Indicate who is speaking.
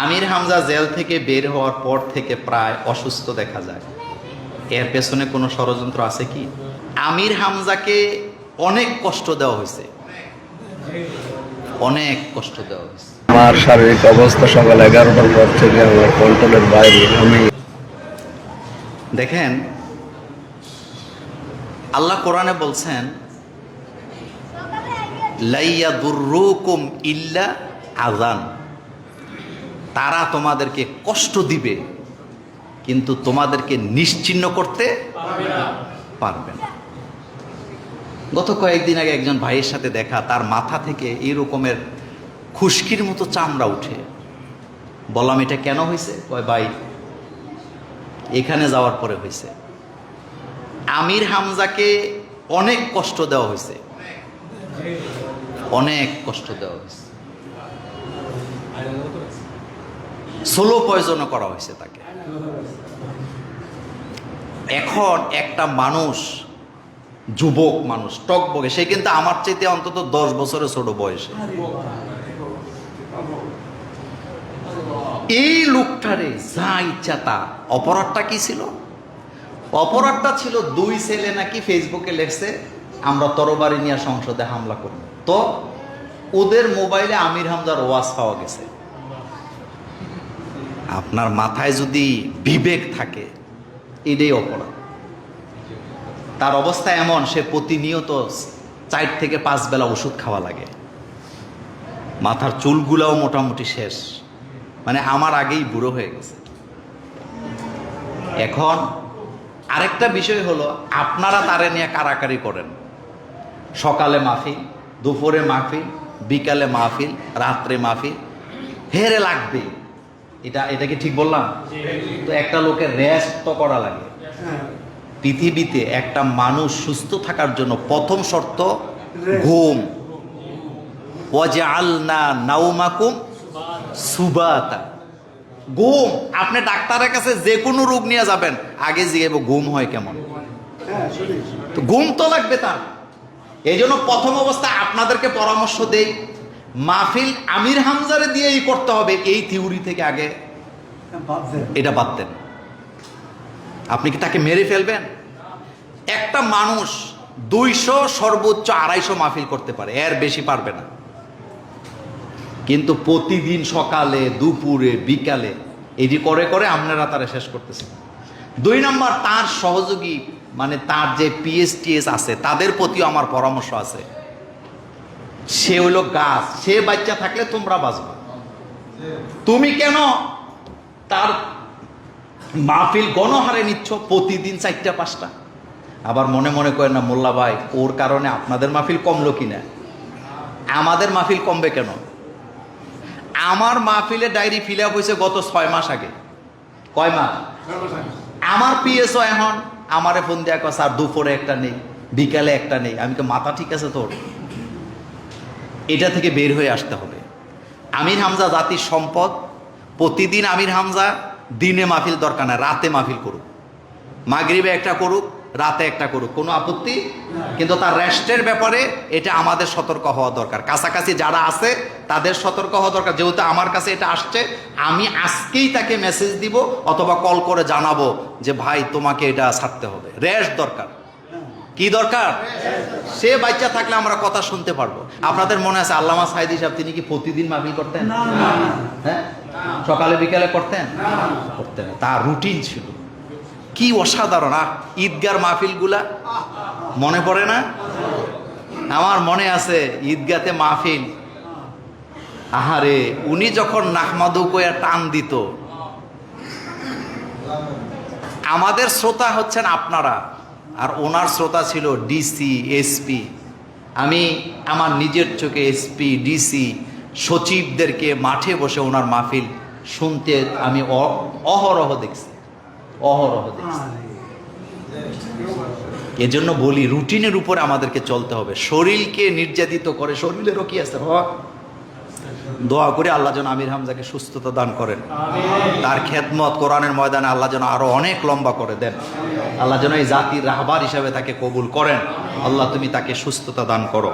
Speaker 1: আমির Hamza jail থেকে বের হওয়ার পর থেকে প্রায় অসুস্থ দেখা যায়। এর পেছনে কোনো ষড়যন্ত্র আছে কি? আমির হামজাকে অনেক কষ্ট দেওয়া হয়েছে। অনেক কষ্ট দেওয়া হয়েছে।
Speaker 2: আমার শারীরিক অবস্থা সকাল এগারোটার পর থেকে আমার কন্ট্রোলের বাইরে। আমি
Speaker 1: দেখেন আল্লাহ কোরআনে বলছেন লাইয়া দুর্রুকুম ইল্লা আজান তারা তোমাদেরকে কষ্ট দিবে, কিন্তু তোমাদেরকে নিশ্চিন্ন করতে পারবে না। গত কয়েকদিন আগে একজন ভাইয়ের সাথে দেখা, তার মাথা থেকে এই রকমের খুশকির মতো চামড়া উঠে। বললাম, এটা কেন হয়েছে কয়, ভাই, এখানে যাওয়ার পরে হয়েছে আমির হামজাকে অনেক কষ্ট দেওয়া হয়েছে অনেক কষ্ট দেওয়া হয়েছে সোলো পয়জনও করা হয়েছে তাকে। এখন একটা মানুষ, যুবক মানুষ টক বকে সে কিন্তু আমার চাইতে অন্তত দশ বছরের ছোট বয়সে। এই লোকটারে যা ইচ্ছা তা। অপরাধটা কি ছিল? অপরাধটা ছিল দুই ছেলে নাকি ফেসবুকে লেখছে, আমরা তরবারি নিয়ে সংসদে হামলা করব। তো ওদের মোবাইলে আমির হামদার ওয়াজ পাওয়া গেছে। আপনার মাথায় যদি বিবেক থাকে, এটাই অপরাধ। তার অবস্থা এমন, সে প্রতিনিয়ত চার থেকে পাঁচ বেলা ওষুধ খাওয়া লাগে। মাথার চুলগুলাও মোটামুটি শেষ। মানে আমার আগেই বুড়ো হয়ে গেছে। এখন আরেকটা বিষয় হলো, আপনারা তারে নিয়ে কারাকারি করেন। সকালে মাহফিল, দুপুরে মাহফিল, বিকালে মাহফিল, রাত্রে মাহফিল, হেরে লাগবে এটা এটা কি ঠিক বললাম? তো একটা লোকের রেস্ট তো করা লাগে। পৃথিবীতে একটা মানুষ সুস্থ থাকার জন্য প্রথম শর্ত ঘুম। ওয়াজে আলনা নাউমাকুম সুবাতা। ঘুম। আপনি ডাক্তারের কাছে যে কোনো রোগ নিয়ে যাবেন আগে জিগাইব ঘুম হয় কেমন? তো ঘুম তো লাগবে তার। এই জন্য প্রথম অবস্থায় আপনাদেরকে পরামর্শ দেই। মাহফিল আমির হামজারে দিয়েই করতে হবে এই থিওরি থেকে আগে এটা দেন। আপনি কি তাকে মেরে ফেলবেন? একটা মানুষ দুইশো সর্বোচ্চ আড়াইশো মাহফিল করতে পারে এর বেশি পারবে না। কিন্তু প্রতিদিন সকালে দুপুরে বিকালে এটি করে করে আপনারা তারা শেষ করতেছেন। দুই নম্বর তার সহযোগী মানে তার যে পিএসটিএস আছে তাদের প্রতিও আমার পরামর্শ আছে। সে হলো গাছ। সে বাচ্চা থাকলে তোমরা বাঁচবা। তুমি কেন তার মাহফিল গণহারে নিচ্ছ? প্রতিদিন চারটা, পাঁচটা। আবার মনে মনে করেন না, মোল্লা ভাই, ওর কারণে আপনাদের মাহফিল কমলো কিনা? আমাদের মাহফিল কমবে কেন? আমার মাহফিলে ডায়েরি ফিল আপ হয়েছে গত ছয় মাস আগে। কয় মাস? আমার পিএসও এখন। আমারে ফোন কয়, স্যার, দুপুরে একটা নেই, বিকালে একটা নেই। আমি মাথা ঠিক আছে তোর? এটা থেকে বের হয়ে আসতে হবে। আমির হামজা জাতির সম্পদ, প্রতিদিন আমির হামজা দিনে মাহফিল দরকার না, রাতে মাহফিল করুক। মাগরিবে একটা করুক, রাতে একটা করুক, কোনো আপত্তি? কিন্তু তার রেস্টের ব্যাপারে এটা আমাদের সতর্ক হওয়া দরকার। কাছাকাছি যারা আছে, তাদের সতর্ক হওয়া দরকার। যেহেতু আমার কাছে এটা আসছে, আমি আজকেই তাকে মেসেজ দিব অথবা কল করে জানাব যে, ভাই, তোমাকে এটা ছাড়তে হবে। রেস্ট দরকার। কি দরকার? সে বাচ্চা থাকলে আমরা কথা শুনতে পারব। আপনাদের মনে আছে আল্লামা সাইদি সাহেব তিনি কি প্রতিদিন মাহফিল করতেন? হ্যাঁ? সকালে বিকালে করতেন? করতেন। তার রুটিন ছিল। কি অসাধারণ। আহ ঈদগার মাহফিলগুলা মনে পড়ে না? আমার মনে আছে ঈদগাতে মাহফিল। আহারে উনি যখন নাহমাদু কয়া টান দিত আমাদের শ্রোতা হচ্ছেন আপনারা। আর ওনার শ্রোতা ছিল ডিসি, এসপি। আমি আমার নিজের চোখে এসপি, ডিসি সচিবদেরকে মাঠে বসে ওনার মাহফিল শুনতে আমি অহরহ দেখছি। অহরহ দেখছি। এজন্য বলি, রুটিনের উপরে আমাদেরকে চলতে হবে। শরীরকে নির্যাতিত করে শরীরেরও কি আছে বাবা দোয়া করে আল্লাহ যেন আমির হামজাকে সুস্থতা দান করেন। তার খেদমত কোরআনের ময়দানে আল্লাহ যেন আরও অনেক লম্বা করে দেন। আল্লাহ যেন এই জাতির রাহবার হিসাবে তাকে কবুল করেন। আল্লাহ তুমি তাকে সুস্থতা দান করো।